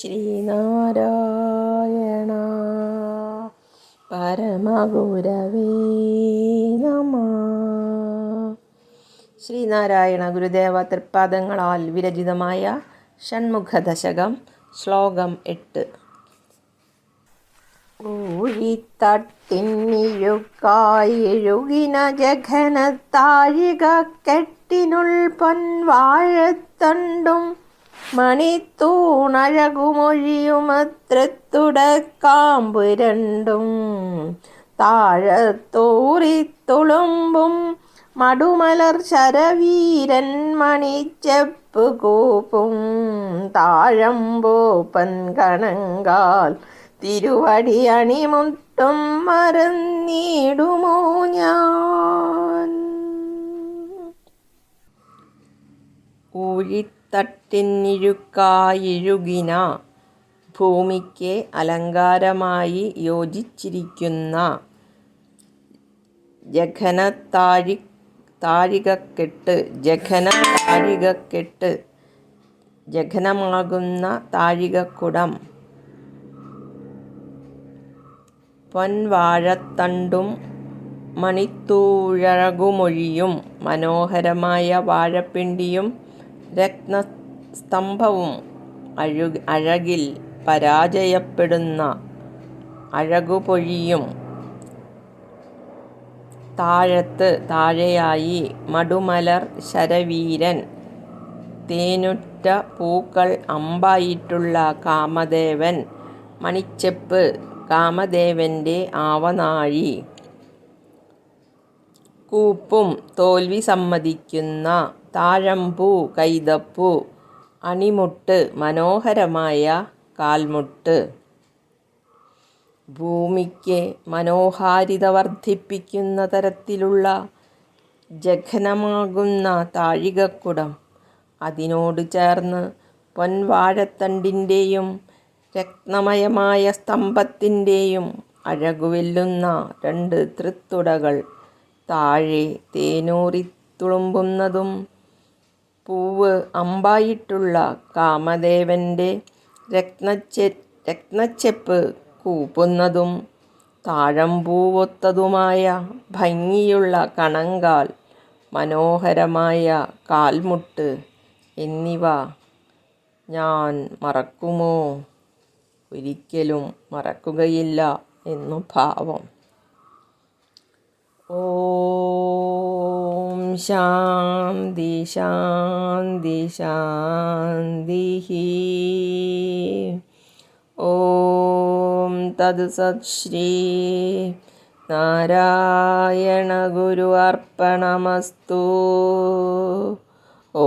ശ്രീനാരായണ. പരമഗുരവേ നമ ശ്രീനാരായണ ഗുരുദേവ തൃപ്പാദങ്ങളാൽ വിരചിതമായ ഷൺമുഖദശകം ശ്ലോകം എട്ട്. ഊഴിത്തട്ടിന്നിഴുക്കായിഴുകിന ജഘനത്താഴിക കെട്ടിനുൾ പൊൻവാഴത്തണ്ടും മണിത്തൂണഴകുമൊഴിയുമത്രത്തുടക്കാമ്പ് രണ്ടും താഴത്തോറിത്തുളുമ്പും മടുമലർ ശരവീരൻ മണിച്ചെപ്പ് കൂപ്പും താഴമ്പോപ്പൻ കണങ്കാൽ തിരുവടി അണിമുട്ടും മറന്നിടുമോ ഞാൻ? ഊഴിത്തട്ടിന്നിഴുക്കായിഴുകിന ഭൂമിക്ക് അലങ്കാരമായി യോജിച്ചിരിക്കുന്ന ജഘനത്താഴി താഴികക്കെട്ട് ജഘന താഴികക്കെട്ട് ജഘനമാകുന്ന താഴികക്കുടം പൊൻവാഴത്തണ്ടും മണിത്തൂഴകുമൊഴിയും മനോഹരമായ വാഴപ്പിണ്ടിയും രത്നസ്തംഭവും അഴു അഴകിൽ പരാജയപ്പെടുന്ന അഴകുപൊഴിയും താഴത്ത് താഴെയായി മടുമലർ ശരവീരൻ. തേനുറ്റ പൂക്കൾ അമ്പായിട്ടുള്ള കാമദേവൻ. മണിച്ചെപ്പ് കാമദേവന്റെ ആവനാഴി. കൂപ്പും തോൽവി സമ്മതിക്കുന്ന താഴമ്പൂ കൈതപ്പൂ അണിമുട്ട് മനോഹരമായ കാൽമുട്ട്. ഭൂമിക്ക് മനോഹാരിത വർദ്ധിപ്പിക്കുന്ന തരത്തിലുള്ള ജഘനമാകുന്ന താഴികക്കുടം അതിനോട് ചേർന്ന് പൊൻവാഴത്തണ്ടിന്റെയും രക്തമയമായ സ്തംഭത്തിന്റെയും അഴകുവെല്ലുന്ന രണ്ട് തൃത്തുടകൾ താഴെ തേനൂറിത്തുളുമ്പുന്നതും പൂവ് അമ്പായിട്ടുള്ള കാമദേവന്റെ രത്നച്ചെ രത്നച്ചെപ്പ് കൂപ്പുന്നതും താഴമ്പൂവൊത്തതുമായ ഭംഗിയുള്ള കണങ്കാൽ മനോഹരമായ കാൽമുട്ട് എന്നിവ ഞാൻ മറക്കുമോ? ഒരിക്കലും മറക്കുകയില്ല എന്നു ഭാവം. ഓം ശാന്തി ശാന്തി ശാന്തി ഓം തത് നാരായണ ഗുരു അർപ്പണമസ്തു. ഓ